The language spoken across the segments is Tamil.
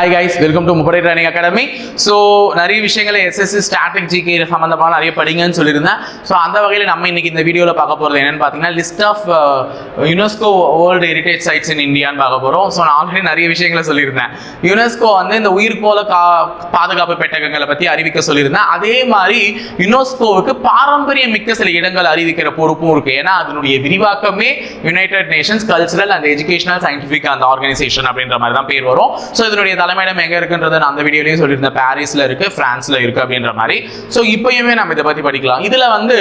Hi guys welcome to Muppadai training academy so நிறைய விஷயங்களை எஸ்எஸ்சி ஸ்டாட்டிக் ஜிகே சம்மந்தமான நிறைய படிங்கன்னு சொல்லியிருந்தேன். ஸோ அந்த வகையில் நம்ம இன்னைக்கு இந்த வீடியோவில் பார்க்க போகிறது என்னன்னு பார்த்தீங்கன்னா list of UNESCO world heritage sites in இந்தியான்னு பார்க்க போகிறோம் ஸோ நான் ஆல்ரெடி நிறைய விஷயங்களை சொல்லியிருந்தேன். யுனெஸ்கோ வந்து இந்த உயிர் போல கா பாதுகாப்பு பெட்டகங்களை பற்றி அறிவிக்க சொல்லியிருந்தேன். அதே மாதிரி யுனெஸ்கோவுக்கு பாரம்பரியம் மிக்க சில இடங்கள் அறிவிக்கிற பொறுப்பும் இருக்கு. ஏன்னா அதனுடைய விரிவாக்கமே United Nations cultural and educational scientific அந்த ஆர்கனைசேஷன் அப்படின்ற மாதிரி தான் பேர் வரும். ஸோ இதனுடைய தலைமையிடம் எங்க இருக்குன்றதை நான் அந்த வீடியோலையும் சொல்லியிருந்தேன். பாரிஸ்ல இருக்கு பிரான்ஸ்ல இருக்கு அப்படின்ற மாதிரி. ஸோ இப்பயுமே நம்ம இதை பத்தி படிக்கலாம். இதுல வந்து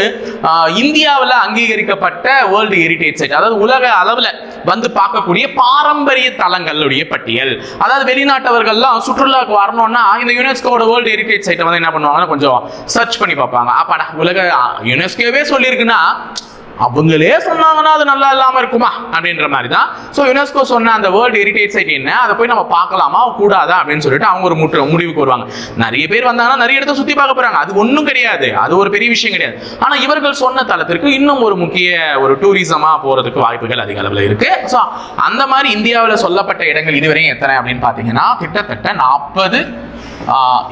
இந்தியாவில் அங்கீகரிக்கப்பட்ட வேர்ல்டு ஹெரிடேஜ் சைட் அதாவது உலக அளவுல வந்து பார்க்கக்கூடிய பாரம்பரிய தலங்களுடைய பட்டியல். அதாவது வெளிநாட்டவர்கள்லாம் சுற்றுலாவுக்கு வரணும்னா இந்த யுனெஸ்கோட வேர்ல்டு ஹெரிடேஜ் சைட்டை வந்து என்ன பண்ணுவாங்கன்னா கொஞ்சம் சர்ச் பண்ணி பார்ப்பாங்க. அப்பாடா உலக யுனெஸ்கோவே சொல்லியிருக்குன்னா அவங்களே சொன்னாங்கன்னா அது நல்லா இல்லாம இருக்குமா? அப்படின்ற மாதிரி தான் ஸோ யுனெஸ்கோ சொன்ன அந்த வேர்ல்டு ஹெரிடேஜ் சைட் என்ன? அதை போய் நம்ம பார்க்கலாமா? கூடாதா? அப்படின்னு சொல்லிட்டு அவங்க ஒரு முற்று முடிவுக்கு வருவாங்க. நிறைய பேர் வந்தாங்கன்னா நிறைய இடத்த சுத்தி பார்க்க போறாங்க. அது ஒன்றும் கிடையாது. அது ஒரு பெரிய விஷயம் கிடையாது. ஆனா இவர்கள் சொன்ன தளத்திற்கு இன்னும் ஒரு முக்கிய ஒரு டூரிசமா போறதுக்கு வாய்ப்புகள் அதிக அளவில் இருக்கு. ஸோ அந்த மாதிரி இந்தியாவில் சொல்லப்பட்ட இடங்கள் இதுவரையும் எத்தனை அப்படின்னு பார்த்தீங்கன்னா கிட்டத்தட்ட நாற்பது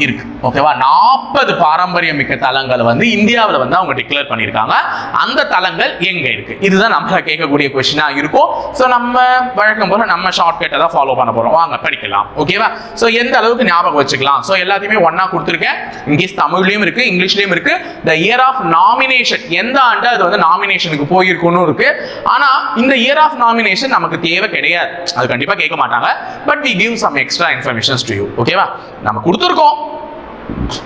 இருக்கு. ஓகேவா நாற்பது பாரம்பரியம் மிக்க தலங்கள் வந்து இந்தியாவில் வந்து அவங்க டிக்ளேர் பண்ணியிருக்காங்க. அந்த தலங்கள் எங்கே இருக்கு? இதுதான் நம்ம கேட்கக்கூடிய கொஸ்டினாக இருக்கும். ஸோ நம்ம வழக்கம் போல நம்ம ஷார்ட்கட்டை தான் ஃபாலோ பண்ண போகிறோம் வாங்க படிக்கலாம். ஓகேவா ஸோ எந்த அளவுக்கு ஞாபகம் வச்சுக்கலாம்? ஸோ எல்லாத்தையுமே ஒன்றா கொடுத்துருக்கேன். இங்கிலீஷ் தமிழ்லையும் இருக்கு இங்கிலீஷ்லையும் இருக்கு. த இயர் ஆஃப் நாமினேஷன் எந்த ஆண்டு அது வந்து நாமினேஷனுக்கு போயிருக்குன்னு இருக்கு. ஆனால் இந்த இயர் ஆஃப் நாமினேஷன் நமக்கு தேவை கிடையாது. அது கண்டிப்பாக கேட்க மாட்டாங்க. But we give some extra informations to you ஓகேவா நம்ம கொடுத்துருக்கோம்.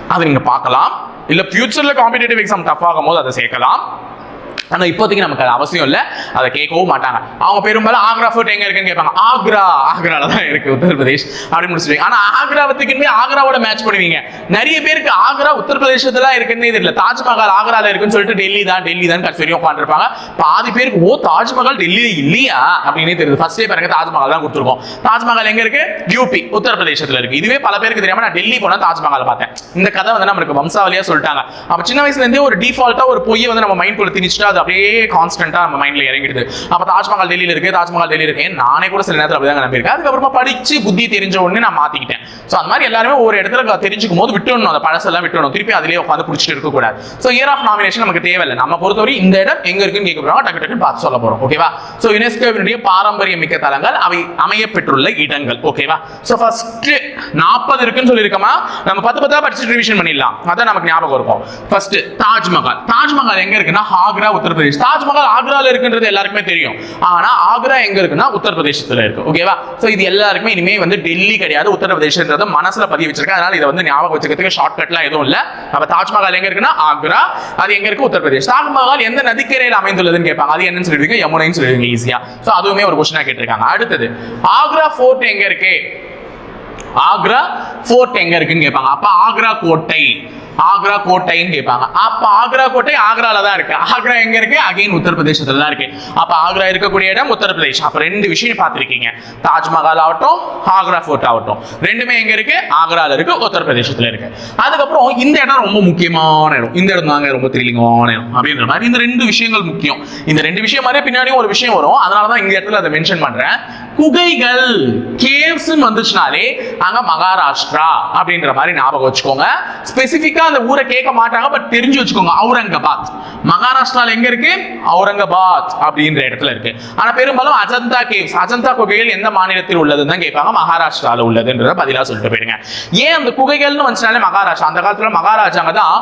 அதை நீங்க பார்க்கலாம். இல்ல ஃபியூச்சர்ல காம்படிட்டிவ் எக்ஸாம் டஃப் ஆகும் போது அதை சேர்க்கலாம். ஆனால் இப்போதைக்கு நமக்கு அது அவசியம் இல்லை. அதை கேட்கவும் மாட்டாங்க. அவங்க பெரும்பாலும் ஆக்ரா ஃபோர்ட் எங்கே இருக்குன்னு கேட்பாங்க. ஆக்ரா ஆக்ரால தான் இருக்கு உத்தரப்பிரதேஷ் அப்படின்னு முடிச்சுருவீங்க ஆனால் ஆக்ராவத்துக்குமே ஆக்ராவோட மேட்ச் பண்ணுவீங்க. நிறைய பேருக்கு ஆக்ரா உத்தரப்பிரதேசத்துல இருக்குன்னு தெரியல. தாஜ்மஹால் ஆக்ரால இருக்குன்னு சொல்லிட்டு டெல்லி தான் டெல்லி தான் கடைசி உட்காந்துருப்பாங்க பாதி பேருக்கு ஓ தாஜ்மஹால் டெல்லி இல்லையா? அப்படின்னே தெரியுது. ஃபர்ஸ்டே பாருங்க தாஜ்மஹால் தான் கொடுத்துருக்கோம். தாஜ்மஹால் எங்க இருக்கு? யூபி உத்தரப்பிரதேசத்துல இருக்கு. இதுவே பல பேருக்கு தெரியாம நான் டெல்லி போனா தாஜ்மஹால் பார்த்தேன். இந்த கதை வந்து நம்மளுக்கு வம்சாவளியா சொல்லிட்டாங்க. அப்ப சின்ன வயசுல இருந்தே ஒரு டிஃபால்ட்டா ஒரு பொய்யை வந்து நம்ம மைண்ட் குள்ள திணிச்சுட்டு அது அப்படியே கான்ஸ்டன்ட்டாக நம்ம மைண்ட்ல இறங்கிடுது. அப்ப தாஜ்மஹால் டெல்லியில இருக்கு தாஜ்மஹால் டெல்லியில் இருக்கேன் நானே கூட சில நேரத்தில் அப்படிதான் நம்பியிருக்கேன். அதுக்கப்புறமா படிச்சு புத்தி தெரிஞ்ச உடனே நான் மாத்திக்கிட்டேன். ஸோ அந்த மாதிரி எல்லாருமே ஒரு இடத்துல தெரிஞ்சுக்கும் போது விட்டுணும் அந்த பழசெல்லாம் விட்டுணும் திருப்பி அதிலேயே உட்காந்து பிடிச்சிட்டு இருக்கக்கூடாது ஸோ இயர் ஆஃப் நாமினேஷன் நமக்கு தேவையில்லை. நம்ம பொறுத்தவரை இந்த இடம் எங்க இருக்குன்னு கேட்க போறோம் டக்கு டக்குன்னு பார்த்து சொல்ல போறோம். ஓகேவா ஸோ யுனெஸ்கோவினுடைய பாரம்பரிய மிக்க தலங்கள் அவை அமையப்பெற்றுள்ள இடங்கள். ஓகேவா ஸோ ஃபர்ஸ்ட் நாற்பது இருக்குன்னு சொல்லியிருக்கோமா? நம்ம பத்து பத்தா படிச்சு ரிவிஷன் பண்ணிடலாம். அதான் நமக்கு ஞாபகம் இருக்கும். ஃபர்ஸ்ட் தாஜ்மஹால். தாஜ்மஹால் எங்க இருக்குன்னா ஆக்ரா உத்தரப்பிரதேஷ். தாஜ்மஹால் ஆக்ரால இருக்குன்றது எல்லாருக்குமே தெரியும். ஆனா ஆக்ரா எங்க இருக்குன்னா உத்தரப்பிரதேசத்துல இருக்கு. ஓகேவா ஸோ இது எல்லாருக்குமே இனிமே வந்து டெல்லி கிடையாது உத்தரப்பிரதேசன்றத மனசுல பதிவு வச்சிருக்கேன். அதனால இதை வந்து ஞாபகம் வச்சுக்கிறதுக்கு ஷார்ட்கட்லாம் எதுவும் இல்ல. அப்ப தாஜ்மஹால் எங்க இருக்குன்னா ஆக்ரா அது எங்க இருக்கு? உத்தரப்பிரதேஷ். தாஜ்மஹால் எந்த நதிக்கரையில் அமைந்துள்ளதுன்னு கேட்பாங்க. அது என்னன்னு சொல்லிடுவீங்க? யமுனைன்னு சொல்லிடுவீங்க. ஈஸியா ஸோ அதுவுமே ஒரு கொஸ்டினா கேட்டிருக்காங்க. அடுத்தது ஆக்ரா ஃபோர்ட் எங்க இருக்கு? ஆக்ரா ஃபோர்ட் எங்க இருக்குன்னு கேட்பாங்க. அப்ப ஆக்ரா கோட்டை ஆக்ரா கோட்டைன்னு கேட்பாங்க. அப்ப ஆக்ரா கோட்டை ஆக்ரால தான் இருக்கு. ஆக்ரா எங்க இருக்கு? அகைன் உத்தரப்பிரதேசத்துல தான் இருக்கு. அப்ப ஆக்ரா இருக்கக்கூடிய இடம் உத்தரப்பிரதேஷ். அப்ப ரெண்டு விஷயம் பார்த்துருக்கீங்க. தாஜ்மஹால் ஆகட்டும் ஆக்ரா ஃபோர்ட் ஆகட்டும். ரெண்டுமே எங்க இருக்கு? ஆக்ரால இருக்கு உத்தரப்பிரதேசத்துல இருக்கு. அதுக்கப்புறம் இந்த இடம் ரொம்ப முக்கியமான இடம். இந்த இடம் தாங்க ரொம்ப த்ரில்லிங்கான இடம் அப்படின்ற மாதிரி இந்த ரெண்டு விஷயங்கள் முக்கியம். இந்த ரெண்டு விஷயம் மாதிரி பின்னாடியும் ஒரு விஷயம் வரும். அதனால தான் இந்த இடத்துல அதை மென்ஷன் பண்றேன். குகைகள் கேவ்ஸ் வந்துச்சுனாலே அங்க மகாராஷ்டிரா அப்படின்ற மாதிரி ஞாபகம் வச்சுக்கோங்க. ஸ்பெசிபிக்கா அந்த ஊரை கேட்க மாட்டாங்க பட் தெரிஞ்சு வச்சுக்கோங்க அவுரங்காபாத். மகாராஷ்டிரால எங்க இருக்கு? அவுரங்காபாத் அப்படின்ற இடத்துல இருக்கு. ஆனா பெரும்பாலும் அஜந்தா கேவ்ஸ் அஜந்தா குகைகள் எந்த மாநிலத்தில் உள்ளதுன்னு தான் கேட்பாங்க மகாராஷ்டிரால உள்ளதுன்றத பதிலா சொல்லிட்டு போயிடுங்க ஏன் அந்த குகைகள்னு வந்துச்சுனாலே மகாராஷ்டிரா? அந்த காலத்துல மகாராஜாங்க தான்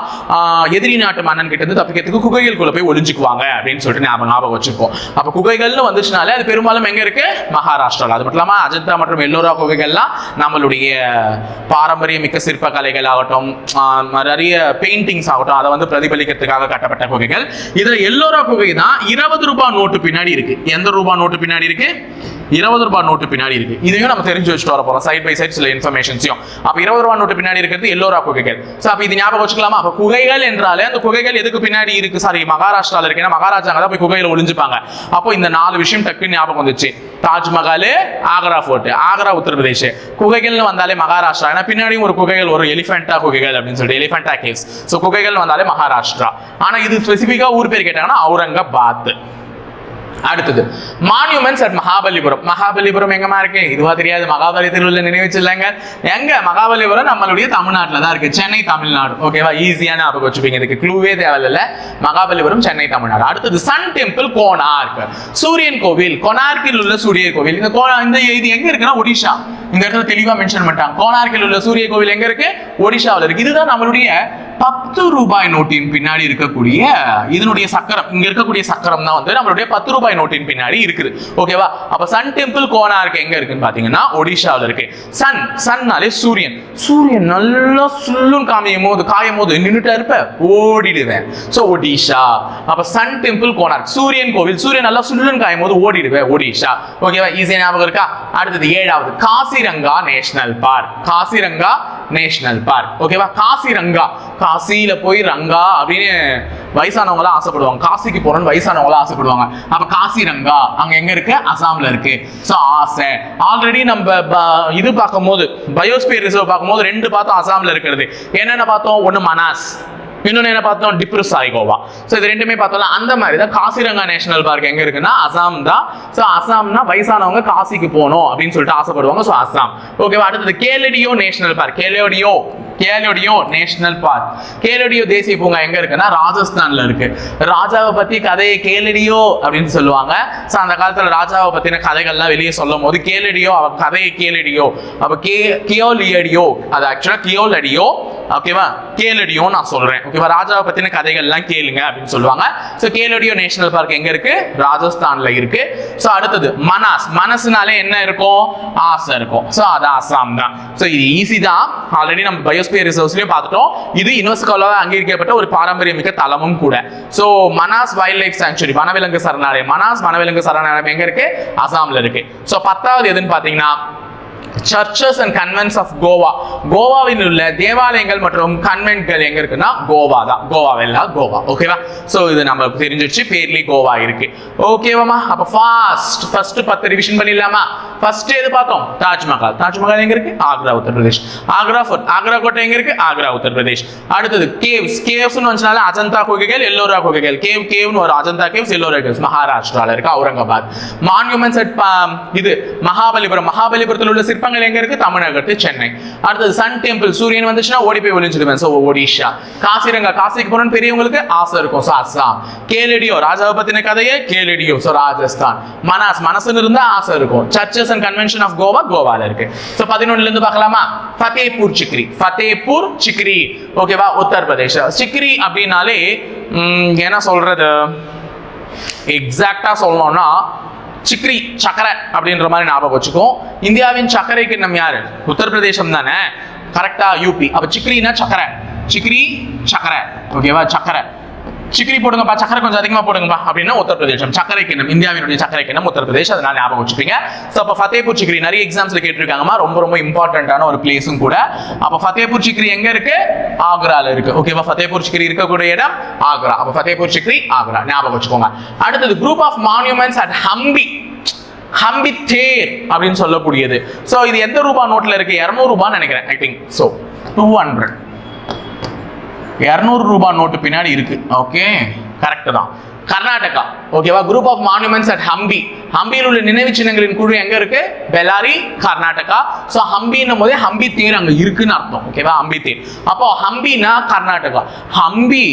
எதிரி நாட்டு மன்னன் கிட்ட இருந்து தப்பிக்கிறதுக்கு குகைகளுக்குள்ள போய் ஒளிஞ்சுக்குவாங்க அப்படின்னு சொல்லிட்டு ஞாபகம் ஞாபகம் வச்சுப்போம் அப்ப குகைகள்னு வந்துச்சுனாலே அது பெரும்பாலும் எங்க இருக்கு? மகாராஷ்டிரால அது மட்டும் இல்லாமல் அஜந்தா மற்றும் எல்லோரா குகைகள்லாம் நம்மளுடைய பாரம்பரிய மிக்க சிற்பக்கலைகள் ஆகட்டும் நிறைய பெயிண்டிங்ஸ் ஆகட்டும் அதை வந்து பிரதிபலிக்கிறதுக்காக கட்டப்பட்ட குகைகள் இதில் எல்லோரா குகை தான் இருபது ரூபாய் நோட்டு பின்னாடி இருக்கு. எந்த ரூபாய் நோட்டு பின்னாடி இருக்கு? இருபது ரூபாய் நோட்டு பின்னாடி இருக்கு. இதையும் நம்ம தெரிஞ்சு வச்சுட்டு வர போறோம். சைட் பை சைட் சில இன்ஃபர்மேஷன்ஸையும் அப்ப இருபது ரூபாய் நோட்டு பின்னாடி இருக்கிறது எல்லோரா குகைகள் ஸோ அப்ப இது ஞாபகம் வச்சுக்கலாமா? அப்ப குகைகள் என்றாலே அந்த குகைகள் எதுக்கு பின்னாடி இருக்கு? சாரி மகாராஷ்டிரால இருக்கு. ஏன்னா மகாராஜாங்க தான் போய் குகையில ஒளிஞ்சுப்பாங்க. அப்போ இந்த நாலு விஷயம் டக்குன்னு ஞாபகம் வந்துச்சு. தாஜ்மஹால் ஆக்ரா ஃபோர்ட் ஆக்ரா உத்தரப்பிரதேஷ் குகைகள்னு வந்தாலே மகாராஷ்டிரா. ஏன்னா பின்னாடியும் ஒரு குகைகள் ஒரு எலிஃபென்டா குகைகள் அப்படின்னு சொல்லிட்டு எலிஃபென்டா கேவ்ஸ் ஸோ குகைகள் வந்தாலே மகாராஷ்டிரா. ஆனால் இது ஸ்பெசிஃபிக்காக ஊர் பேர் கேட்டாங்கன்னா அவுரங்காபாத். அடுத்தது மான்யூமெண்ட்ஸ் அட் மகாபலிபுரம் மகாபலிபுரம் எங்கம்மா இருக்கு? இதுவா தெரியாது. மகாபலிபுரத்தில் உள்ள நினைவுச்சில்லைங்க எங்க? மகாபலிபுரம் நம்மளுடைய தமிழ்நாட்டில் தான் இருக்கு. சென்னை தமிழ்நாடு. ஓகேவா ஈஸியான ஞாபகம் வச்சுப்பீங்க. இதுக்கு க்ளூவே தேவையில்ல. மகாபலிபுரம் சென்னை தமிழ்நாடு. அடுத்தது சன் டெம்பிள் கோனார்க் சூரியன் கோவில். கொனார்க்கில் உள்ள சூரிய கோவில். இந்த கோ- இந்த இது எங்க இருக்குன்னா ஒடிஷா இந்த இடத்துல தெளிவா மென்ஷன் பண்ணிட்டாங்க. கோனார்க்கில் உள்ள சூரிய கோவில் எங்க இருக்கு? ஒடிஷாவில் இருக்கு. இதுதான் நம்மளுடைய பத்து ரூபாய் நோட்டின் பின்னாடி இருக்கக்கூடிய இதனுடைய சக்கரம். இங்க இருக்கக்கூடிய சக்கரம் தான் வந்து நம்மளுடைய பத்து ரூபாய் நோட்டின் பின்னாடி இருக்குது. ஓகேவா அப்ப சன் டெம்பிள் கோனார்க் எங்க இருக்குன்னு பாத்தீங்கன்னா ஒடிஷாவில் இருக்கு. சன் சன்னாலே சூரியன். சூரியன் நல்லா சுல்லுன்னு காமியும் போது காயும் போது நின்றுட்டா இருப்ப? ஓடிடுவேன். சோ ஒடிஷா. அப்ப சன் டெம்பிள் கோனார்க் சூரியன் கோவில் சூரியன் நல்லா சுல்லுன்னு காயும் போது ஓடிடுவேன் ஒடிஷா. ஓகேவா ஈஸியா ஞாபகம் இருக்கா? அடுத்தது ஏழாவது. Kaziranga national park. Kaziranga national park. ஓகேவா காசிரங்கா. காசியில போய் ரங்கா அப்படின்னு வயசானவங்க எல்லாம் ஆசைப்படுவாங்க. காசிக்கு போறோம்னு வயசானவங்க எல்லாம் ஆசைப்படுவாங்க. அப்ப காசிரங்கா அங்க எங்க இருக்கு? அசாம்ல இருக்கு. சோ ஆசை. ஆல்ரெடி நம்ம ப- இது பார்க்கும்போது பயோஸ்பியர் ரிசர்வ் பார்க்கும்போது ரெண்டு பார்த்தோம் அசாம்ல இருக்கிறது. என்னென்ன பார்த்தோம்? ஒன்று மனாஸ். இன்னொன்று என்ன பார்த்தோம்? டிப்ரு சாய்கோவா ஸோ இது ரெண்டுமே பார்த்தோம்ல அந்த மாதிரி தான் காசிரங்கா நேஷனல் பார்க் எங்கே இருக்குன்னா அசாம் தான். ஸோ அசாம்னா வயசானவங்க காசிக்கு போகணும் அப்படின்னு சொல்லிட்டு ஆசைப்படுவாங்க. ஸோ அசாம். ஓகேவா அடுத்தது Keoladeo national park Keoladeo Keoladeo national park Keoladeo தேசிய பூங்கா எங்க இருக்குன்னா ராஜஸ்தான்ல இருக்கு. ராஜாவை பத்தி கதையை கேலடியோ அப்படின்னு சொல்லுவாங்க. ஸோ அந்த காலத்துல ராஜாவை பத்தின கதைகள்லாம் வெளியே சொல்லும் போது கேலடியோ அவ கதையை கேலடியோ அப்ப கே கியோலியடியோ அது ஆக்சுவலா கியோலடியோ ஓகேவா கேலடியோ நான் சொல்றேன். ஓகேவா ராஜாவை பத்தின கதைகள்லாம் கேளுங்க அப்படின்னு சொல்லுவாங்க. ஸோ கேலோடியோ நேஷனல் பார்க் எங்க இருக்கு? ராஜஸ்தான்ல இருக்கு. ஸோ அடுத்தது மனாஸ். மனசுனாலே என்ன இருக்கும்? ஆசை இருக்கும். ஸோ அது அசாம் தான். ஸோ இது ஈஸி தான். ஆல்ரெடி நம்ம பயோஸ்பியர் ரிசர்வ்ஸ்லயும் பார்த்துட்டோம். இது யுனெஸ்கோல அங்கீகரிக்கப்பட்ட ஒரு பாரம்பரியமிக்க தலமும் கூட. So Manas wildlife sanctuary வனவிலங்கு சரணாலயம். மனாஸ் வனவிலங்கு சரணாலயம் எங்க இருக்கு? அசாம்ல இருக்கு. ஸோ பத்தாவது எதுன்னு பாத்தீங்கன்னா churches and convents of Goa கோவாவில் உள்ள தேவாலயங்கள் மற்றும் கன்வென்ட்கள் எங்க இருக்குன்னா கோவா தான். கோவாவில் கோவா ஓகேவா ஸோ இது நம்மளுக்கு தெரிஞ்சிருச்சு பேர்லி கோவா இருக்கு. ஓகேவாமா அப்போ ஃபாஸ்ட் ஃபர்ஸ்ட் பத்து ரிவிஷன் பண்ணிடலாமா? ஃபர்ஸ்ட் எது பார்த்தோம் தாஜ்மஹால் தாஜ்மஹால் எங்க இருக்கு ஆக்ரா உத்தரப்பிரதேஷ் ஆக்ரா ஃபோர்ட் ஆக்ரா கோட்டை எங்க இருக்கு ஆக்ரா உத்தரப்பிரதேஷ் அடுத்தது கேவ்ஸ் கேவ்ஸ்னு வந்துச்சுனால அஜந்தா குகைகள் எல்லோரா குகைகள் கேவ் கேவ்னு ஒரு அஜந்தா கேவ்ஸ் எல்லோரா கேவ்ஸ் மகாராஷ்டிரால இருக்கு அவுரங்காபாத் மான்யூமெண்ட்ஸ் அட் இது மகாபலிபுரம் மகாபலிபுரத்தில் உள்ள சிற்பங்கள் எங்க இருக்கு தமிழகத்து சென்னை அடுத்தது சன் டெம்பிள் சூரியன் வந்துச்சுன்னா ஓடி போய் ஒளிஞ்சிருவேன் ஸோ ஒடிஷா காசிரங்கா காசிக்கு போகணும்னு பெரியவங்களுக்கு ஆசை இருக்கும் ஸோ அஸ்ஸாம் கேலடியோ ராஜாவை பத்தின கதையே கேலடியோ ஸோ ராஜஸ்தான் மனாஸ் மனசுன்னு இருந்தா ஆசை இருக்கும் churches and convention of Goa கோவால இருக்கு. ஸோ பதினொன்னுல இருந்து பார்க்கலாமா ஃபத்தேபூர் சிக்ரி ஃபத்தேபூர் சிக்ரி ஓகேவா உத்தரப்பிரதேஷ் சிக்ரி அப்படின்னாலே என்ன சொல்றது? எக்ஸாக்டா சொல்லணும்னா சிக்ரி சக்கரை அப்படின்ற மாதிரி ஞாபகம் வச்சுக்கும். இந்தியாவின் சக்கரைக்கு நம்ம யாரு? உத்தரப்பிரதேசம் தானே. கரெக்டா யூபி அப்ப சிக்ரினா சக்கரை. சிக்ரி சக்கரை. ஓகேவா சக்கரை. சிக்ரி போடுங்கப்பா சக்கரை கொஞ்சம் அதிகமா போடுங்கப்பா அப்படின்னா உத்தரப்பிரதேசம். சக்கரை கிணம் இந்தியாவினுடைய சக்கரை கிணம் உத்தரப்பிரதேஷ் அதனால ஞாபகம் வச்சுப்பீங்க ஸோ அப்போ ஃபத்தேபூர் சிக்ரி நிறைய எக்ஸாம்ஸ்ல கேட்டிருக்காங்கம்மா. ரொம்ப ரொம்ப இம்பார்ட்டன்டான ஒரு பிளேஸும் கூட. அப்போ ஃபத்தேபூர் சிக்கிரி எங்க இருக்கு? ஆக்ரால இருக்கு. ஓகேவா ஃபத்தேபூர் சிக்கிரி இருக்கக்கூடிய இடம் ஆக்ரா. அப்போ ஃபத்தேபூர் சிக்கிரி ஆக்ரா. ஞாபகம் வச்சுக்கோங்க. அடுத்தது group of monuments at Hampi Hampi there அப்படின்னு சொல்லக்கூடியது. ஸோ இது எந்த ரூபா நோட்ல இருக்கு? இரநூறுபான்னு நினைக்கிறேன் I think so two hundred இரநூறு ரூபாய் நோட்டு பின்னாடி இருக்கு. ஓகே கரெக்டு தான். கர்நாடகா. ஓகேவா group of monuments at Hampi ஹம்பியில் உள்ள நினைவு சின்னங்களின் குழு எங்க இருக்கு? பெலாரி கர்நாடகா. ஸோ ஹம்பின்னும் போதே ஹம்பி தேர் அங்க இருக்குன்னு அர்த்தம். ஓகேவா ஹம்பி தேர். அப்போ ஹம்பினா கர்நாடகா. ஹம்பி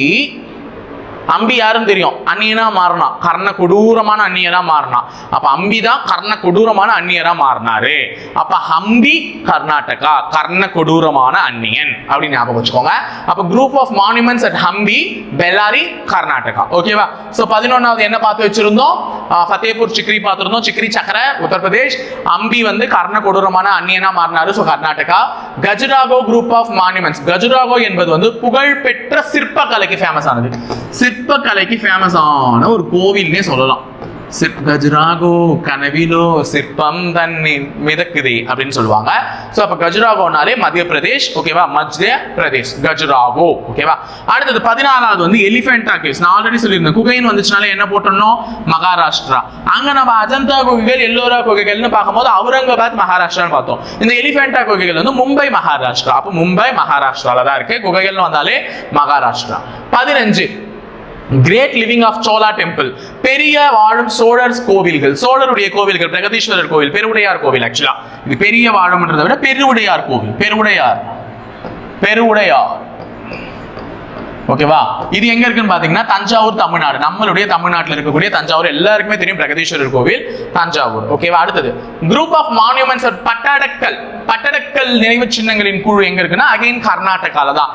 அம்பி யாரும் தெரியும். அந்நியனா மாறினா. கர்ண கொடூரமான அந்நியனா மாறினா. அப்ப அம்பி தான் கர்ண கொடூரமான அந்நியரா மாறினாரு. அப்ப ஹம்பி கர்நாடகா கர்ண கொடூரமான அந்நியன் அப்படின்னு ஞாபகம் வச்சுக்கோங்க. அப்ப group of monuments at Hampi Bellary Karnataka. ஓகேவா சோ பதினொன்னாவது என்ன பார்த்து வச்சிருந்தோம்? ஃபத்தேபூர் சிக்ரி பார்த்துருந்தோம். சிக்ரி சக்கர உத்தரப்பிரதேஷ். அம்பி வந்து கர்ண கொடூரமான அந்நியனா மாறினாரு. So Karnataka. Khajuraho group of monuments Khajuraho என்பது வந்து புகழ்பெற்ற சிற்ப கலைக்கு ஃபேமஸ் ஆனது. சிற்பக்கலைக்கு ஃபேமஸ் ஆன ஒரு கோவில்னே சொல்லலாம். சிற் கஜுராகோ கனவிலோ சிற்பம் தண்ணி மிதக்குதே அப்படின்னு சொல்லுவாங்க. ஸோ அப்போ கஜுராகோனாலே மத்திய பிரதேஷ் ஓகேவா மத்திய பிரதேஷ் கஜுராகோ ஓகேவா அடுத்தது பதினாலாவது வந்து எலிஃபென்டா கேவ்ஸ் நான் ஆல்ரெடி சொல்லியிருந்தேன். குகைன்னு வந்துச்சுனாலே என்ன போட்டோம்னோ மகாராஷ்டிரா. அங்க நம்ம அஜந்தா குகைகள் எல்லோரா குகைகள்னு பார்க்கும்போது அவுரங்காபாத் மகாராஷ்டிரான்னு பார்த்தோம். இந்த எலிஃபென்டா குகைகள் வந்து மும்பை மகாராஷ்டிரா. அப்போ மும்பை மகாராஷ்டிரால தான் இருக்கு. குகைகள்னு வந்தாலே மகாராஷ்டிரா. பதினஞ்சு great living of Chola temple பெரிய வாழும் சோழர் கோவில்கள் சோழருடைய கோவில்கள் பிரகதீஸ்வரர் கோவில் பெருவுடையார் கோவில் ஆக்சுவலா இது பெரிய வாழும்ன்றதை விட பெருவுடையார் கோவில். பெருவுடையார். பெருவுடையார். ஓகேவா? இது எங்க இருக்குன்னு பாத்தீங்கன்னா தஞ்சாவூர் தமிழ்நாடு. நம்மளுடைய தமிழ்நாட்டில் இருக்கக்கூடிய தஞ்சாவூர் எல்லாருக்குமே தெரியும் பிரகதீஸ்வரர் கோவில் தஞ்சாவூர். ஓகேவா? அடுத்தது group of monuments Pattadakal Pattadakal நினைவு சின்னங்களின் குழு எங்க இருக்குன்னா அகைன் கர்நாடகால தான்.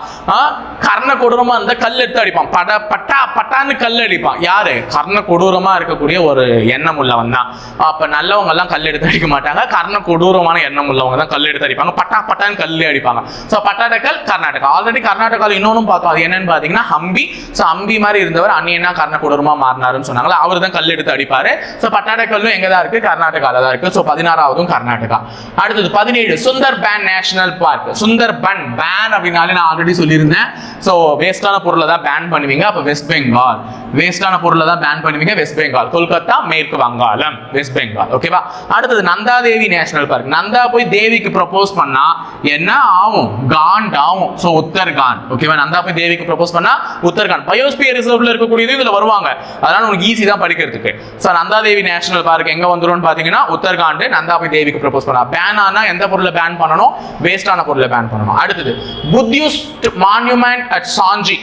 கர்ண கொடூரமா இருந்த கல் எடுத்து அடிப்பான். பட பட்டா பட்டான்னு கல் அடிப்பான். யாரு? கர்ண கொடூரமா இருக்கக்கூடிய ஒரு எண்ணம் உள்ளவன் தான். அப்ப நல்லவங்க எல்லாம் கல் எடுத்து அடிக்க மாட்டாங்க. கர்ண கொடூரமான எண்ணம் உள்ளவங்க தான் கல் எடுத்து அடிப்பாங்க. பட்டா பட்டான்னு கல் அடிப்பாங்க. ஸோ பட்டாடக்கல் கர்நாடகா. ஆல்ரெடி கர்நாடகாவில் இன்னொன்னும் பார்த்தோம். அது என்னன்னு பார்த்தீங்கன்னா ஹம்பி. ஸோ ஹம்பி மாதிரி இருந்தவர் அன்னியனா கர்ண கொடூரமா மாறினாருன்னு சொன்னாங்களா? அவர் தான் கல் எடுத்து அடிப்பாரு. ஸோ பட்டாடக்கல்லும் எங்க தான் இருக்கு? கர்நாடகால தான் இருக்கு. ஸோ பதினாறாவதும் கர்நாடகா. அடுத்தது பதினேழு. Sundarban national park. சுந்தர் பன் பேன் அப்படின்னாலே நான் ஆல்ரெடி சொல்லியிருந்தேன். ஸோ வேஸ்டான பொருளை தான் பேன் பண்ணுவீங்க. அப்போ வெஸ்ட் பெங்கால் வேஸ்டான பொருளை தான் பேன் பண்ணுவீங்க வெஸ்ட் பெங்கால் கொல்கத்தா மேற்கு வங்காளம் வெஸ்ட் பெங்கால் ஓகேவா அடுத்தது நந்தாதேவி நேஷனல் பார்க். நந்தா போய் தேவிக்கு ப்ரப்போஸ் பண்ணா என்ன ஆகும்? காண்ட் ஆகும். ஸோ உத்தர்காண்ட். ஓகேவா நந்தா போய் தேவிக்கு ப்ரப்போஸ் பண்ணா உத்தர்காண்ட். பயோஸ்பியர் ரிசர்வ்ல இருக்கக்கூடியது இதுல வருவாங்க. அதனால உனக்கு ஈஸி தான் படிக்கிறதுக்கு. ஸோ நந்தாதேவி நேஷனல் பார்க் எங்க வந்துடும் பாத்தீங்கன்னா உத்தர்காண்ட் நந்தா போய் தேவிக்கு ப்ரப்போஸ் பண்ணா. பேனானா எந்த பொருளை பேன் பண்ணணும் வேஸ்டான பொருளை பேன் பண்ணணும். அடுத்தது புத்தியூஸ்ட் மான்யூமெண்ட் அட் சாஞ்சி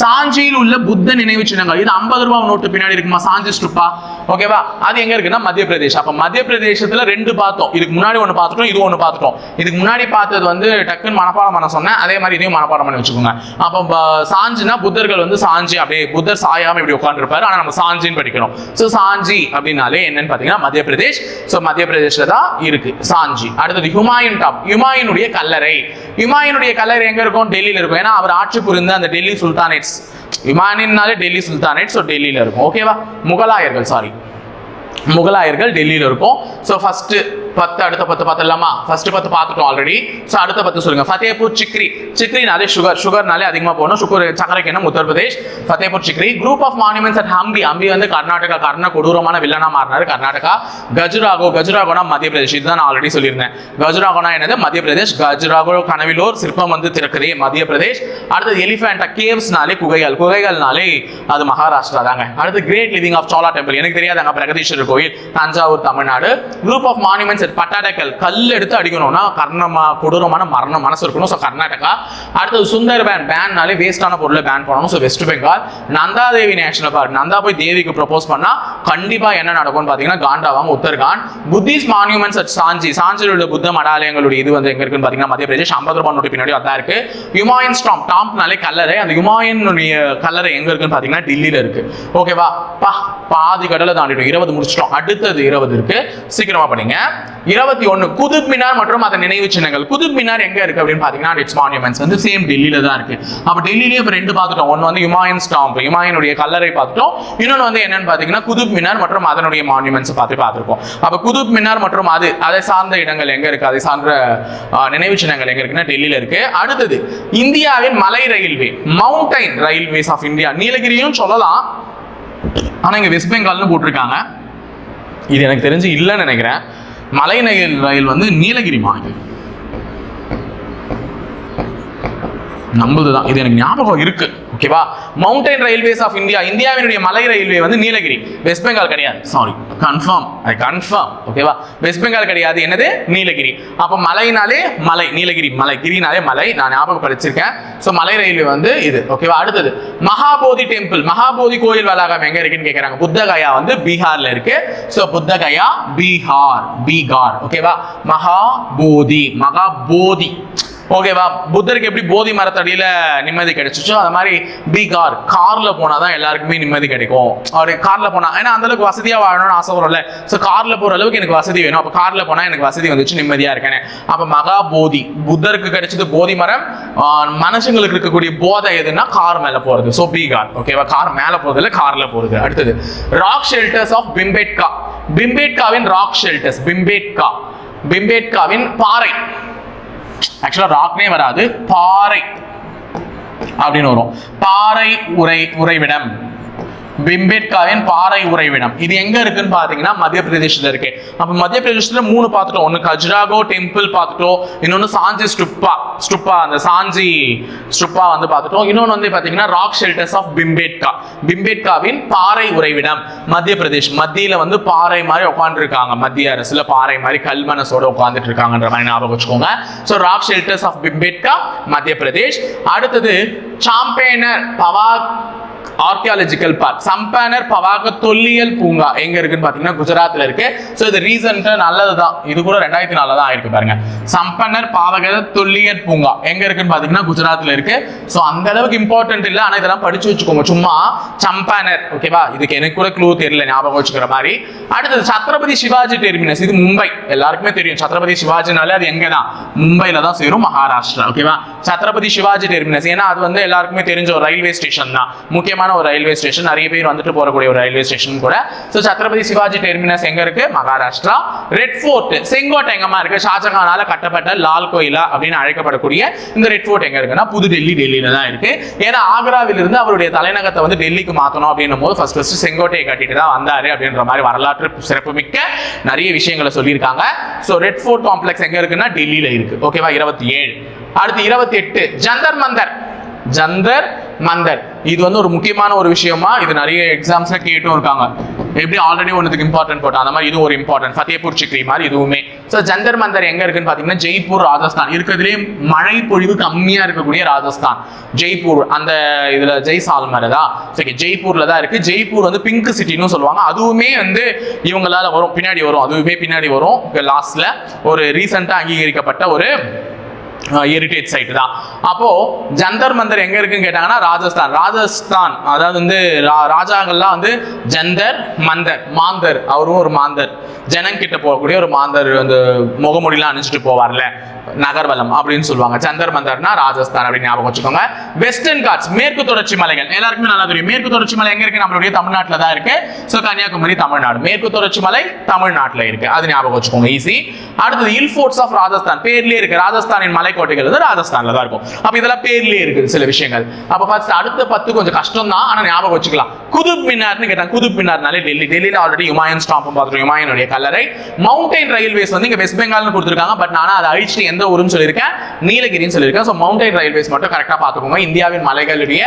சாஞ்சியில் உள்ள புத்த நினைவு சின்னங்கள். இது ஐம்பது ரூபாய் நோட்டு பின்னாடி இருக்குமா? சாஞ்சி ஸ்டுப்பா? ஓகேவா அது எங்க இருக்குன்னா மத்திய பிரதேஷ் அப்ப மத்திய பிரதேசத்துல ரெண்டு பார்த்தோம். இதுக்கு முன்னாடி ஒன்று பார்த்துட்டோம் இது ஒன்று பார்த்துட்டோம். இதுக்கு முன்னாடி பார்த்தது வந்து டக்குன்னு மனப்பாடம் பண்ண சொன்னேன். அதே மாதிரி இதையும் மனப்பாடம் பண்ணி வச்சுக்கோங்க. அப்போ சாஞ்சினா புத்தர்கள் வந்து சாஞ்சி அப்படியே புத்தர் சாயாம இப்படி உட்காந்துருப்பாரு ஆனா நம்ம சாஞ்சின்னு படிக்கணும் ஸோ சாஞ்சி அப்படின்னாலே என்னன்னு பார்த்தீங்கன்னா மத்திய பிரதேஷ் ஸோ மத்திய பிரதேஷ்ல தான் இருக்கு. சாஞ்சி. அடுத்தது ஹுமாயூன் டாப். ஹுமாயூனுடைய கல்லறை. ஹுமாயூனுடைய கல்லறை எங்க இருக்கும்? டெல்லியில இருக்கும். ஏன்னா அவர் ஆட்சி புரிந்த அந்த டெல்லி சுல்தானேட்ஸ். ஹுமாயூன்னாலே டெல்லி சுல்தானேட் ஸோ டெல்லியில இருக்கும். ஓகேவா முகலாயர்கள் சாரி முகலாயர்கள் டெல்லியில இருக்கும். ஸோ ஃபர்ஸ்ட் பத்து அடுத்த பத்து பார்த்துடலாமா? ஃபர்ஸ்ட் பத்து பார்த்துட்டோம் ஆல்ரெடி ஸோ அடுத்த பத்து சொல்லுங்க. ஃபத்தேபூர் சிக்ரி சிக்ரினாலே சுகர் சுகர்னாலே அதிகமாக போகணும் சுகர் சக்கரைக்கு என்ன? Uttar Pradesh Fatehpur Sikri group of monuments at Hampi Hampi வந்து கர்நாடகா கர்ண கொடூரமான வில்லனா மாறினாரு கர்நாடகா. கஜுராகோ கஜுராகோனா மத்திய பிரதேஷ். இதுதான் நான் ஆல்ரெடி சொல்லியிருந்தேன். கஜுராகோனா என்னது? மத்திய பிரதேஷ். கஜுராகோ கனவிலோர் சிற்பம் வந்து திறக்குதே மத்திய பிரதேஷ். அடுத்தது எலிஃபேண்டா கேவ்ஸ்னாலே குகைகள். குகைகள்னாலே அது மகாராஷ்டிரா தாங்க. அடுத்து great living of Chola temple எனக்கு தெரியாதாங்க பிரகதீஸ்வரர் கோயில். Thanjavur Tamil Nadu. Group of monuments Pattadakal. கல் எடுத்து அடிக்கணும்னா கர்ணமா கொடூரமான மரணம் மனசு இருக்கணும். ஸோ கர்நாடகா. அடுத்தது சுந்தர் பேன். பேன்னாலே வேஸ்டான பொருளை பேன் பண்ணணும். So west Bengal Nanda Devi national park Nanda போய் தேவிக்கு ப்ரொபோஸ் பண்ணா கண்டிப்பா என்ன நடக்கும்னு பார்த்தீங்கன்னா காண்டாவாங்க Uttarakhand. Buddhist monuments at Sanchi சாஞ்சியில் உள்ள புத்த மடாலயங்களுடைய இது வந்து எங்க இருக்குன்னு பார்த்தீங்கன்னா மத்திய பிரதேஷ். ஐம்பது பின்னாடி அதான் இருக்கு. யுமாயன் ஸ்டாம் டாம்ப்னாலே கல்லறை. அந்த யுமாயனுடைய கல்லறை எங்க இருக்குன்னு பார்த்தீங்கன்னா டெல்லியில இருக்கு. ஓகேவா பா பாதி கடலை தாண்டிட்டோம். இருபது முடிச்சிட்டோம். அடுத்தது இருபது இருக்கு. சீக்கிரமா பண்ணுங்க இருபத்தி ஒன்று குதுப் மினார் மற்றும் அதன் நினைவு சின்னங்கள். குதுப் மினார் எங்க இருக்கு அப்படின்னு பாத்தீங்கன்னா இட்ஸ் மான்யூமெண்ட்ஸ் வந்து சேம் டெல்லியில தான் இருக்கு. அப்ப டெல்லியிலேயே இப்ப ரெண்டு பார்த்துட்டோம் ஒன்று வந்து யுமாயன் ஸ்டாம்ப் யுமாயனுடைய கல்லறை பார்த்துட்டோம் இன்னொன்று வந்து என்னன்னு பாத்தீங்கன்னா குதுப் மினார் மற்றும் அதனுடைய மான்யூமெண்ட்ஸ் பார்த்து பார்த்துருக்கோம் அப்ப குதுப் மினார் மற்றும் அது அதை சார்ந்த இடங்கள் எங்க இருக்கு? அதை சார்ந்த நினைவு சின்னங்கள் எங்க இருக்குன்னா டெல்லியில இருக்கு. அடுத்தது இந்தியாவின் மலை railway mountain railways of India நீலகிரியும் சொல்லலாம். ஆனா இங்க வெஸ்ட் பெங்கால்னு போட்டிருக்காங்க. இது எனக்கு தெரிஞ்சு இல்லைன்னு நினைக்கிறேன். மலைநகர் ரயில் வந்து நீலகிரி இது நம்மளது தான் இது எனக்கு ஞாபகம் இருக்கு. ஓகேவா மவுண்டைன் ரயில்வேஸ் ஆஃப் இந்தியா இந்தியாவினுடைய மலை ரயில்வே வந்து நீலகிரி. வெஸ்ட் பெங்கால் கிடையாது. சாரி கன்ஃபார்ம் அது கன்ஃபார்ம் ஓகேவா வெஸ்ட் பெங்கால் கிடையாது. என்னது? நீலகிரி. அப்போ மலைனாலே மலை. நீலகிரி மலை. கிரினாலே மலை. நான் ஞாபகம் படிச்சிருக்கேன். ஸோ மலை ரயில்வே வந்து இது. ஓகேவா அடுத்தது. மகாபோதி டெம்பிள் மகாபோதி கோயில் வளாகம் எங்க இருக்குன்னு கேட்குறாங்க புத்தகயா வந்து பீகார்ல இருக்கு. ஸோ புத்தகயா பீகார். பீகார். ஓகேவா மகாபோதி. மகாபோதி. ஓகேவா புத்தருக்கு எப்படி போதி மரத்தடியில் நிம்மதி கிடைச்சிச்சோ அது மாதிரி பீகார் போனால் தான் எல்லாருக்குமே நிம்மதி கிடைக்கும். அவர் காரில் போனால் ஏன்னா அந்தளவுக்கு வசதியாக வாழணும்னு ஆசை வரும்ல. ஸோ காரில் போகிற அளவுக்கு எனக்கு வசதி வேணும். அப்போ காரில் போனால் எனக்கு வசதி வந்துச்சு நிம்மதியாக இருக்கேன் அப்போ மகா போதி. புத்தருக்கு கிடைச்சது போதி மரம். மனுஷங்களுக்கு இருக்கக்கூடிய போதை எதுன்னா கார் மேலே போகிறது ஸோ பீகார் ஓகேவா கார் மேலே போகிறது இல்லை காரில் போகிறது அடுத்தது ராக் ஷெல்டர்ஸ் ஆஃப் பிம்பேட்கா பிம்பேட்காவின் ராக் ஷெல்டர்ஸ் பிம்பேட்கா பிம்பேட்காவின் பாறை. ஆக்சுவலாக ராக்னே வராது. பாறை அப்படின்னு வரும். பாறை உரை உறைவிடம். பிம்பேட்காவின் பாறை உறைவிடம் இது எங்க இருக்குன்னு பாத்தீங்கன்னா மத்திய பிரதேசத்துல இருக்கு. அப்ப மத்திய பிரதேசத்துல மூணு பார்த்துட்டோம் ஒன்னு கஜ்ராகோ டெம்பிள் பார்த்துட்டோம் இன்னொன்னு சாஞ்சி ஸ்டுப்பா ஸ்டுப்பா அந்த சாஞ்சி ஸ்டுப்பா வந்து பார்த்துட்டோம் இன்னொன்னு வந்து பாத்தீங்கன்னா ராக் ஷெல்டர்ஸ் ஆஃப் பிம்பேட்கா பிம்பேட்காவின் பாறை உறைவிடம் மத்திய பிரதேஷ் மத்தியில வந்து பாறை மாதிரி உட்காந்துருக்காங்க மத்திய அரசுல பாறை மாதிரி கல்மனசோட உட்காந்துட்டு இருக்காங்கன்ற மாதிரி ஞாபகம் வச்சுக்கோங்க. So rock shelters of Bhimbetka Madhya Pradesh அடுத்தது சாம்பேனர் பவாக் ஆர்கியாலஜிக்கல் பார்க் சம்பானர் பவாக தொல்லியல் பூங்கா எங்க இருக்குன்னு பாத்தீங்கன்னா குஜராத்ல இருக்கு. ஸோ இது ரீசன்ட் நல்லதுதான். இது கூட ரெண்டாயிரத்தி நாலுல தான் ஆயிருக்கு பாருங்க. சம்பன்னர் பாவக தொல்லியல் பூங்கா எங்க இருக்குன்னு பாத்தீங்கன்னா குஜராத்ல இருக்கு. ஸோ அந்த அளவுக்கு இம்பார்ட்டன்ட் இல்லை. ஆனா இதெல்லாம் படிச்சு வச்சுக்கோங்க. சும்மா சம்பானர். ஓகேவா இதுக்கு எனக்கு கூட க்ளூ தெரியல ஞாபகம் வச்சுக்கிற மாதிரி. அடுத்தது சத்ரபதி சிவாஜி டெர்மினஸ் இது மும்பை. எல்லாருக்குமே தெரியும். சத்ரபதி சிவாஜினாலே அது எங்க தான் மும்பையில தான் சேரும் மகாராஷ்டிரா. ஓகேவா சத்ரபதி சிவாஜி டெர்மினஸ் ஏன்னா அது வந்து எல்லாருக்குமே தெரிஞ்ச ஒரு ரயில்வே ஸ்டேஷன் தான். முக்கியமான ஒரு ரயில்வே ஸ்டேஷன் நிறைய பேர் வந்துட்டு போறக்கூடிய ஒரு ரயில்வே ஸ்டேஷன் கூட. ஸோ சத்ரபதி சிவாஜி டெர்மினஸ் எங்க இருக்கு? மகாராஷ்டிரா. ரெட் ஃபோர்ட் செங்கோட்டை எங்கம்மா இருக்கு? ஷாஜகானால கட்டப்பட்ட லால் கோயிலா அப்படின்னு அழைக்கப்படக்கூடிய இந்த ரெட் ஃபோர்ட் எங்க இருக்குன்னா புது டெல்லி டெல்லியில தான் இருக்கு. ஏன்னா ஆக்ராவில் இருந்து அவருடைய தலைநகரத்தை வந்து டெல்லிக்கு மாத்தணும் அப்படின்னும் போது ஃபர்ஸ்ட் ஃபர்ஸ்ட் செங்கோட்டையை கட்டிட்டு தான் வந்தாரு அப்படின்ற மாதிரி வரலாற்று சிறப்புமிக்க நிறைய விஷயங்களை சொல்லியிருக்காங்க. ஸோ ரெட் ஃபோர்ட் காம்ப்ளெக்ஸ் எங்க இருக்குன்னா டெல்லியில இருக்கு. ஓகேவா இருபத்தி ஏழு. அடுத்து இருபத்தி எட்டு. ஜந்தர் மந்தர். ஜந்தர் மந்தர் இது வந்து ஒரு முக்கியமான ஒரு விஷயமா? இது நிறைய எக்ஸாம்ஸ்ல கேட்டும் இருக்காங்க. எப்படி ஆல்ரெடி ஒன்றுக்கு இம்பார்ட்டன்ட் போட்டோம் அந்த மாதிரி இது ஒரு இம்பார்ட்டன்ட் ஃபத்தேபூர் சிக்ரி மாதிரி இதுவுமே. ஸோ ஜந்தர் மந்தர் எங்க இருக்குன்னு பாத்தீங்கன்னா ஜெய்ப்பூர் ராஜஸ்தான். இருக்கிறதுலே மழை பொழிவு கம்மியா இருக்கக்கூடிய ராஜஸ்தான். ஜெய்ப்பூர் அந்த இதுல ஜெய்சால்மர் தான் சரி ஜெய்ப்பூர்ல தான் இருக்கு. ஜெய்ப்பூர் வந்து பிங்க் சிட்டின்னு சொல்லுவாங்க. அதுவுமே வந்து இவங்களால வரும். பின்னாடி வரும். அதுவுமே பின்னாடி வரும். லாஸ்ட்ல ஒரு ரீசெண்டா அங்கீகரிக்கப்பட்ட ஒரு ஹெரிட்டேஜ் சைட் தான். அப்போது ஜந்தர் மந்தர் எங்கே இருக்குன்னு கேட்டாங்கன்னா ராஜஸ்தான். ராஜஸ்தான் அதாவது வந்து ரா- ராஜாக்கள்லாம் வந்து ஜந்தர் மந்தர் மாந்தர். அவரும் ஒரு மாந்தர். ஜனங்கிட்ட போகக்கூடிய ஒரு மாந்தர் அந்த முகமொழிலாம் அணிஞ்சிட்டு போவார்ல. நகர்வலம் அப்படின்னு சொல்லுவாங்க. ஜந்தர் மந்தர்னா ராஜஸ்தான் அப்படின்னு ஞாபகம் வச்சுக்கோங்க. வெஸ்டர்ன் காட்ஸ் மேற்கு தொடர்ச்சி மலைகள். எல்லாருக்குமே நல்லா தெரியும். மேற்கு தொடர்ச்சி மலை எங்க இருக்கு? நம்மளுடைய தமிழ்நாட்டில் தான் இருக்கு. ஸோ கன்னியாகுமரி தமிழ்நாடு. மேற்கு தொடர்ச்சி மலை தமிழ்நாட்டில் இருக்கு. அது ஞாபகம் வச்சுக்கோங்க. ஈஸி அடுத்தது ஹில் ஃபோர்ட்ஸ் ஆஃப் ராஜஸ்தான் பேர்லேயே இருக்கு. ராஜஸ்தானின் மலை மலைக்கோட்டைகள் வந்து ராஜஸ்தான்ல தான் இருக்கும். அப்ப இதெல்லாம் பேர்லயே இருக்குது சில விஷயங்கள். அப்ப ஃபர்ஸ்ட் அடுத்த பத்து கொஞ்சம் கஷ்டம் தான் ஆனா ஞாபகம் வச்சுக்கலாம். குதுப் மினார்னு கேட்டாங்க. குதுப் மினார்னாலே டெல்லி. டெல்லியில ஆல்ரெடி யுமாயன் ஸ்டாம்பும் பார்த்துருக்கோம். யுமாயனுடைய கல்லறை மவுண்டைன் ரயில்வேஸ் வந்து இங்க வெஸ்ட் பெங்கால்னு கொடுத்துருக்காங்க. பட் நான் அதை அழிச்சு எந்த ஊருன்னு சொல்லியிருக்கேன். நீலகிரின்னு சொல்லியிருக்கேன். ஸோ மவுண்டைன் ரயில்வேஸ் மட்டும் கரெக்டாக பார்த்துக்கோங்க. இந்தியாவின் மலைகளுடைய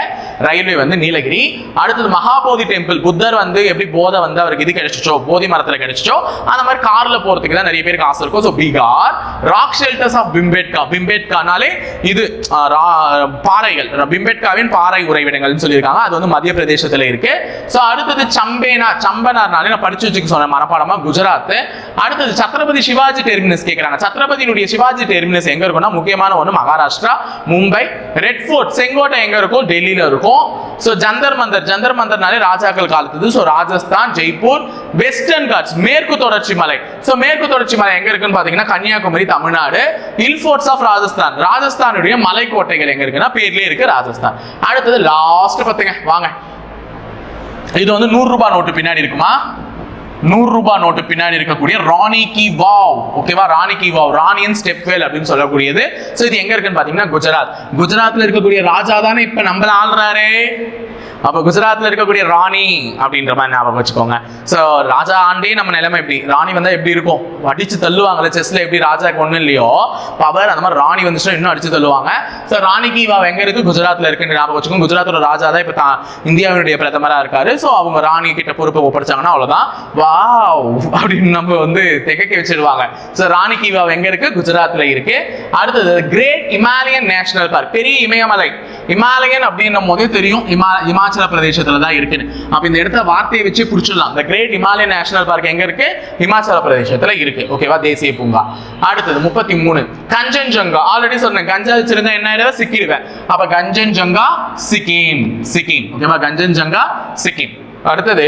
ரயில்வே வந்து நீலகிரி. அடுத்தது மகாபோதி டெம்பிள் புத்தர் வந்து எப்படி போதை வந்து அவருக்கு இது கிடைச்சிச்சோ போதி மரத்துல கிடைச்சிச்சோ அந்த மாதிரி கார்ல போறதுக்கு தான் நிறைய பேருக்கு ஆசை இருக்கும். So Bihar rock shelters of Bhimbetka பிம்பே பிம்பேட்கானாலே இது பாறைகள் பிம்பேட்காவின் பாறை உறைவிடங்கள்னு சொல்லியிருக்காங்க. அது வந்து மத்திய பிரதேசத்துல இருக்கு. ஸோ அடுத்தது சம்பேனா சம்பனார்னாலே நான் படிச்சு வச்சுக்க சொன்னேன் மனப்பாடமா குஜராத் அடுத்தது சத்ரபதி சிவாஜி டெர்மினஸ் கேட்குறாங்க சத்ரபதியினுடைய சிவாஜி டெர்மினஸ் எங்க இருக்கும்னா முக்கியமான ஒன்று மகாராஷ்டிரா மும்பை ரெட் ஃபோர்ட் செங்கோட்டை எங்க இருக்கும்? டெல்லியில இருக்கும். ஸோ ஜந்தர் மந்தர் ஜந்தர் மந்தர்னாலே ராஜாக்கள் காலத்துது. So Rajasthan Jaipur western God's மேற்கு தொடர்ச்சி மலை. ஸோ மேற்கு தொடர்ச்சி மலை எங்க இருக்குன்னு பாத்தீங்கன்னா Kanyakumari Tamil Nadu. Hill forts of Rajasthan. ராஜஸ்தானுடைய மலைக்கோட்டைகள் எங்க இருக்குன்னா பேர்லயே இருக்கு ராஜஸ்தான். அடுத்தது லாஸ்ட் பத்துங்க. வாங்க. இது வந்து நூறு ரூபாய் நோட்டு பின்னாடி இருக்குமா? நூறு ரூபாய் நோட்டு பின்னாடி இருக்கக்கூடிய ராணி கி வாவ். ஓகேவா ராணி கி வாவ். ராணியன் ஸ்டெப்வேல் அப்படின்னு சொல்லக்கூடியது. ஸோ இது எங்க இருக்குன்னு பாத்தீங்கன்னா குஜராத். குஜராத்ல இருக்கக்கூடிய ராஜா தானே இப்ப நம்மள ஆள்றாரு? அப்ப குஜராத்ல இருக்கக்கூடிய ராணி அப்படின்ற மாதிரி ஞாபகம் வச்சுக்கோங்க. ஸோ ராஜா ஆண்டே நம்ம நிலைமை எப்படி? ராணி வந்தா எப்படி இருக்கும்? அடிச்சு தள்ளுவாங்கல்ல செஸ்ல எப்படி ராஜாக்கு ஒண்ணும் இல்லையோ? பவர் அந்த மாதிரி ராணி வந்துச்சுன்னா இன்னும் அடிச்சு தள்ளுவாங்க. ஸோ ராணி கி வாவ் எங்க இருக்கு? குஜராத்ல இருக்குன்னு ஞாபகம் வச்சுக்கோங்க. குஜராத்தோட ராஜா தான் இப்ப தான் இந்தியாவினுடைய பிரதமரா இருக்காரு. ஸோ அவங்க ராணி கிட்ட பொறுப்பை ஒப்படைச்சாங்கன்னா அவ்வளவுதான். வாவ் அப்படின்னு நம்ம வந்து திகைக்க வச்சிருவாங்க. ஸோ ராணி கி வாவ் எங்க இருக்கு? குஜராத்ல இருக்கு. அடுத்தது கிரேட் இமாலயன் நேஷனல் பார்க் பெரிய இமயமலை. இமாலயன் அப்படின்னும் போதே தெரியும். இமா இமாச்சல பிரதேசத்துல தான் இருக்குன்னு. அப்ப இந்த இடத்த வார்த்தையை வச்சு புடிச்சிடலாம். இந்த கிரேட் இமாலயன் நேஷனல் பார்க் எங்க இருக்கு? இமாச்சல பிரதேசத்துல இருக்கு. ஓகேவா தேசிய பூங்கா. அடுத்தது முப்பத்தி மூணு கஞ்சன்ஜங்கா. ஆல்ரெடி சொன்னேன். கஞ்சா வச்சிருந்தா என்ன ஆயிடுவேன் சிக்கிடுவேன் அப்ப கஞ்சன்ஜங்கா சிக்கிம். சிக்கிம். ஓகேவா கஞ்சன்ஜங்கா சிக்கிம். அடுத்தது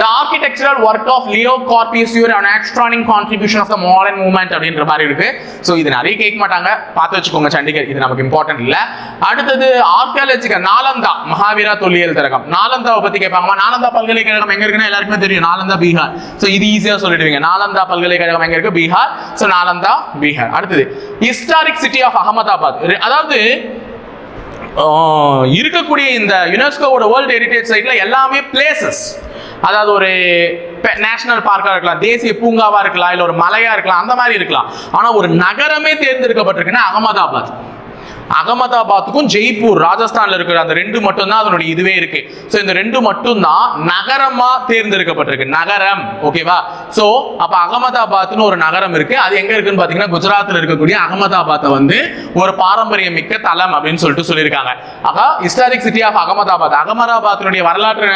the architectural work of Le Corbusier and ஆக்ஸ்ட்ரானிங் contribution of the modern movement அப்படின்ற மாதிரி இருக்கு. ஸோ இது நிறைய கேட்க மாட்டாங்க. பார்த்து வச்சுக்கோங்க சண்டிகர் இது நமக்கு இம்பார்ட்டன்ட் இல்லை. அடுத்தது ஆர்கியாலஜிக்கல் நாலந்தா மகாவீரா தொல்லியல் தரகம் நாலந்தாவை பத்தி கேட்பாங்க நாலந்தா பல்கலைக்கழகம் எங்க இருக்குன்னா எல்லாருக்குமே தெரியும். நாலந்தா பீகார். ஸோ இது ஈஸியாக சொல்லிடுவீங்க. நாலந்தா பல்கலைக்கழகம் எங்க இருக்கு? பீகார். ஸோ நாலந்தா பீகார். அடுத்தது ஹிஸ்டாரிக் சிட்டி ஆஃப் அகமதாபாத் அதாவது இருக்கக்கூடிய இந்த யுனெஸ்கோவோட வேர்ல்டு ஹெரிட்டேஜ் சைட்ல எல்லாமே பிளேசஸ் அதாவது ஒரு நேஷனல் பார்க்காக இருக்கலாம் தேசிய பூங்காவாக இருக்கலாம் இல்லை ஒரு மலையாக இருக்கலாம் அந்த மாதிரி இருக்கலாம். ஆனால் ஒரு நகரமே தேர்ந்தெடுக்கப்பட்டிருக்குன்னா அகமதாபாத். அகமதாபாத்துக்கும் ஜெய்ப்பூர் ராஜஸ்தான்ல இருக்கிற அந்த ரெண்டு மட்டும் தான் அதனுடைய இதுவே இருக்கு. ஸோ இந்த ரெண்டு மட்டும் தான் நகரமா தேர்ந்தெடுக்கப்பட்டிருக்கு. நகரம் ஓகேவா ஸோ அப்ப அகமதாபாத்னு ஒரு நகரம் இருக்கு. அது எங்க இருக்குன்னு பாத்தீங்கன்னா குஜராத்ல இருக்கக்கூடிய அகமதாபாத்தை வந்து ஒரு பாரம்பரிய மிக்க தலம் அப்படின்னு சொல்லிட்டு சொல்லியிருக்காங்க. ஆகா ஹிஸ்டாரிக் சிட்டி ஆஃப் அகமதாபாத். அகமதாபாத்தினுடைய வரலாற்று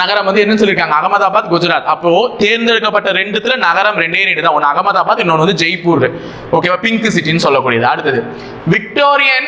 நகரம் வந்து என்னன்னு சொல்லியிருக்காங்க? அகமதாபாத் குஜராத். அப்போ தேர்ந்தெடுக்கப்பட்ட ரெண்டுத்துல நகரம் ரெண்டே ரெண்டு தான். ஒன்று அகமதாபாத் இன்னொன்று வந்து ஜெய்ப்பூர். ஓகேவா பிங்க் சிட்டின்னு சொல்லக்கூடியது. அடுத்தது விக்டோரியன்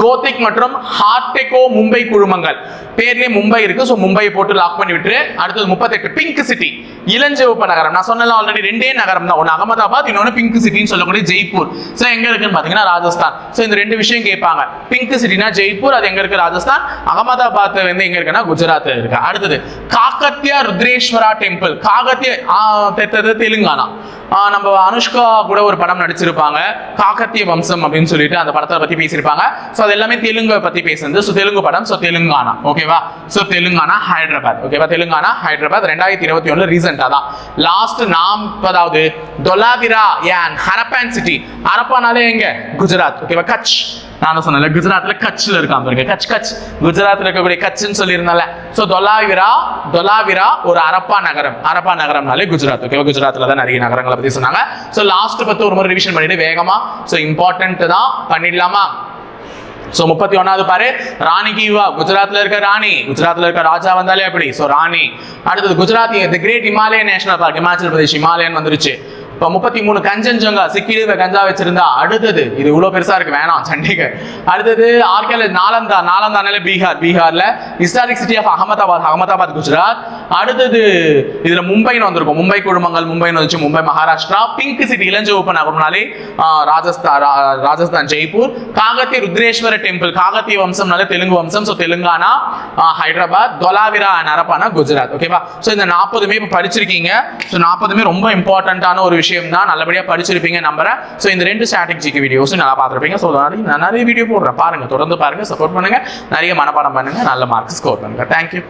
கோதிக் மற்றும் ஹார்டெகோ மும்பை குழுமங்கள். பேர்லயே மும்பை இருக்கு ஸோ மும்பையை போட்டு லாக் பண்ணி விட்டுரு. அடுத்தது முப்பத்தெட்டு பிங்க் சிட்டி இளஞ்சிவப்பு நகரம். நான் சொன்னல ஆல்ரெடி ரெண்டே நகரம் தான். ஒன்று அகமதாபாத் இன்னொன்று பிங்க் சிட்டின்னு சொல்லக்கூடிய ஜெய்ப்பூர். ஸோ எங்க இருக்குன்னு பார்த்தீங்கன்னா ராஜஸ்தான். ஸோ இந்த ரெண்டு விஷயம் கேட்பாங்க. பிங்க் சிட்டினா ஜெய்ப்பூர் அது எங்க இருக்கு ராஜஸ்தான்? அகமதாபாத் வந்து எங்க இருக்குன்னா குஜராத் இருக்கு. அடுத்தது காக்கத்தியா ருத்ரேஸ்வரா டெம்பிள் காகத்திய தெத்தது தெலுங்கானா. நம்ம அனுஷ்கா கூட ஒரு படம் நடிச்சிருப்பாங்க. காக்கத்திய வம்சம் அப்படின்னு சொல்லிட்டு அந்த படத்தை பத்தி பேசியிருப்பாங்க. ஸோ அது எல்லாமே தெலுங்கை பற்றி பேசுனது. ஸோ தெலுங்கு படம் ஸோ தெலுங்கானா. ஓகேவா ஸோ தெலுங்கானா ஹைதராபாத். ஓகேவா தெலுங்கானா ஹைதராபாத். ரெண்டாயிரத்தி இருபத்தி ஒன்று ரீசெண்டாக தான் லாஸ்ட் நாற்பதாவது தொலாவிரா ஏன்? ஹரப்பான் சிட்டி ஹரப்பானாலே எங்க? குஜராத். ஓகேவா கட்ச். நானும் சொன்னேன்ல குஜராத்ல கட்ச்ல இருக்கான் பாருங்க. கட்ச் கட்ச். குஜராத்ல இருக்கக்கூடிய கட்ச்னு சொல்லியிருந்தால. ஸோ தொலாவிரா தொலாவிரா ஒரு அரப்பா நகரம். அரப்பா நகரம்னாலே குஜராத். ஓகேவா குஜராத்ல தான் நிறைய நகரங்களை பத்தி சொன்னாங்க. ஸோ லாஸ்ட் பத்து ஒரு முறை ரிவிஷன் பண்ணிட்டு வேகமா. ஸோ இம்பார்ட்டன்ட் தான். பண்ணிடலாமா? ஸோ முப்பத்தி ஒன்னாவது பாரு. ராணி கீவா குஜராத்ல இருக்க ராணி. குஜராத்ல இருக்க ராஜா வந்தாலே அப்படி ஸோ ராணி. அடுத்தது Gujarat the great Himalayan national park Himachal Pradesh Himalayan வந்துருச்சு. இப்போ முப்பத்தி மூணு கஞ்சன்ஜங்கா சிக்கில கஞ்சா வச்சிருந்தா அடுத்தது இது இவ்வளோ பெருசா இருக்கு வேணாம் சண்டிகர் அடுத்தது ஆர்கேல நாலந்தா நாலந்தானால பீகார். பீகார்ல historic city of Ahmedabad Ahmedabad Gujarat அடுத்தது இதுல மும்பைன்னு வந்திருக்கும். மும்பை குழுமங்கள் மும்பைன்னு வந்துச்சு. மும்பை மகாராஷ்டிரா பிங்க் சிட்டி இளஞ்சிவப்பு நகரம்னாலே ராஜஸ்தான் ரா- ராஜஸ்தான் ஜெய்ப்பூர். காகத்தி ருத்ரேஸ்வர டெம்பிள். காகத்திய வம்சம்னாலே தெலுங்கு வம்சம். ஸோ தெலுங்கானா ஹைதராபாத் தொலாவிரா நரப்பானா குஜராத். ஓகேவா ஸோ இந்த நாற்பதுமே இப்போ படிச்சிருக்கீங்க. ஸோ நாற்பதுமே ரொம்ப இம்பார்ட்டண்ட்டான ஒரு விஷயம் தான் நல்லபடியாக படிச்சிருப்பீங்க நம்புறேன். ஸோ இந்த ரெண்டு ஸ்ட்ராட்டஜிக்கு வீடியோஸ் வீடியோஸும் நல்லா பார்த்துருப்பீங்க. ஸோ நான் நிறைய வீடியோ போடுறேன். பாருங்க தொடர்ந்து பாருங்க சப்போர்ட் பண்ணுங்க. நிறைய மனப்பாடம் பண்ணுங்க. நல்ல மார்க் ஸ்கோர் பண்ணுங்க. தேங்க்யூ